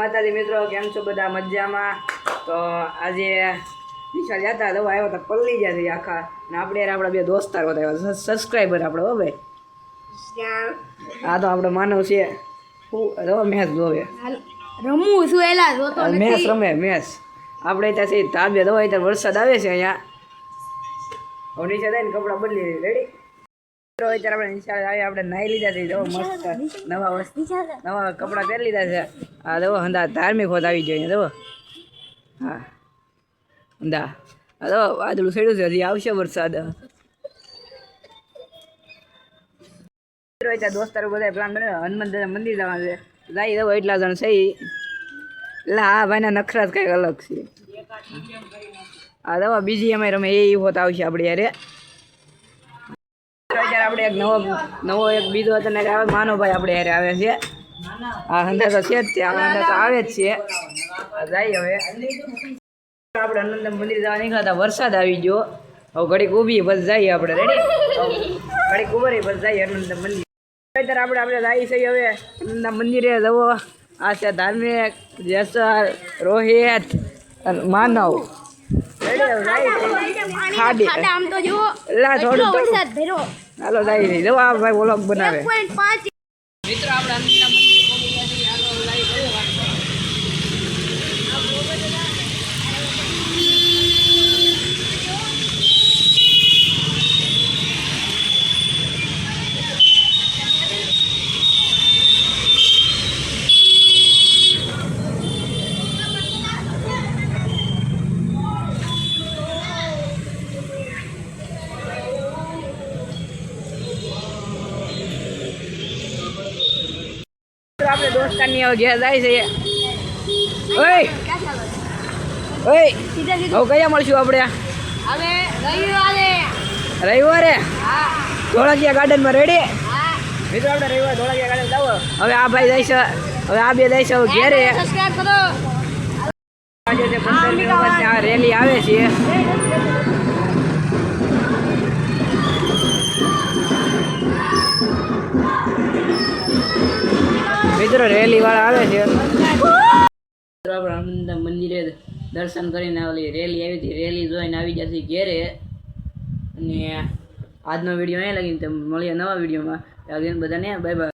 માતાજી મિત્રો કેમ છો બધા? મજામાં? તો આજે નિશાળ જતા તો આવ્યો તો પલ્લી છે આખા. ને આપણે યાર આપણા બે દોસ્તારો હતા સબસ્ક્રાઈબર આપણો હો ભાઈ? આ તો આપણો માનવ છે. હું રવા મેચ જોવે રમવું છું એલા જોતો મેચ રમે મેચ આપણે ત્યાં છે તાબે દવા ત્યાં વરસાદ આવે છે અહીંયા. હવે નીચે જાય ને કપડાં બદલી રેડી અત્યારે આપણે નિશાળ આવી, આપણે નાહી લીધા છે. જો, મસ્ત નવા વસ્તુ નવા કપડાં પહેરી લીધા છે. હા દવો હંદા, ધાર્મિક હોત આવી જોઈએ દવો હા. હંદા. હા દવો વાદળું છેડ્યું છે, હજી આવશે વરસાદ. રોહિત દોસ્તારો બધા પ્લાન બનાવ્યો હનુમાન મંદિર જવાનું છે. જાય દવો એટલા જણ છે લા આ ભાઈના નખરા કંઈક અલગ છે. આ દવા બીજી અમે રમે એ હોત આવશે આપણે યારે. અત્યારે આપણે એક નવો નવો એક બીજો તને આવે માનવભાઈ આપણે યારે આવે છે. આ હંધા તો છે જ તે હંધા તો આવે જ છે. જાય હવે. આપણે હનુમાન મંદિર જવા નીકળ્યા વરસાદ આવી ગયો. હવે ઘડીક ઊભી બસ જઈએ આપણે રેડી ઘડીક ઉભરી બસ જઈએ હનુમાન મંદિર. અત્યારે આપણે આપણે જાય છે હવે અનંદ મંદિરે જવો. આ છે ધાર્મિક જેસર રોહિત માનવ. ખાડી આમ તો જુઓ. થોડું વરસાદ ભર્યો. હાલો જાય નહીં જવા ભાઈ વ્લોગ બનાવે. મિત્રો આપણે અંદરના મંદિર પહોંચી ગયા છીએ હાલો લાઈવ કર્યો વાત. મિત્રો આપણે દોસ્તારની હવે ઘેર જાય છે. ઓય! ઓય! હવે કયા મળશું આપણે? હવે રવિવારે. રવિવારે? ગાર્ડન ધોળકિયા ગાર્ડનમાં રેડી મિત્રો આપણે રવિવારે ધોળકિયા ગાર્ડન જાવ હવે આ ભાઈ જાય છે. હવે આ બે જાય છે હવે ઘેરે. સબસ્ક્રાઇબ કરો. આજે છે પંદરમી વખત આ રેલી આવે છે. રેલી વાળા આવે છે. મંદિરે દર્શન કરીને ઓલી રેલી આવી હતી. રેલી જોઈને આવી જશે ઘેરે. અને આજનો વીડિયો અહીંયા લાગીને મળીએ નવા વિડીયોમાં. લાગીને બધાને બાય બાય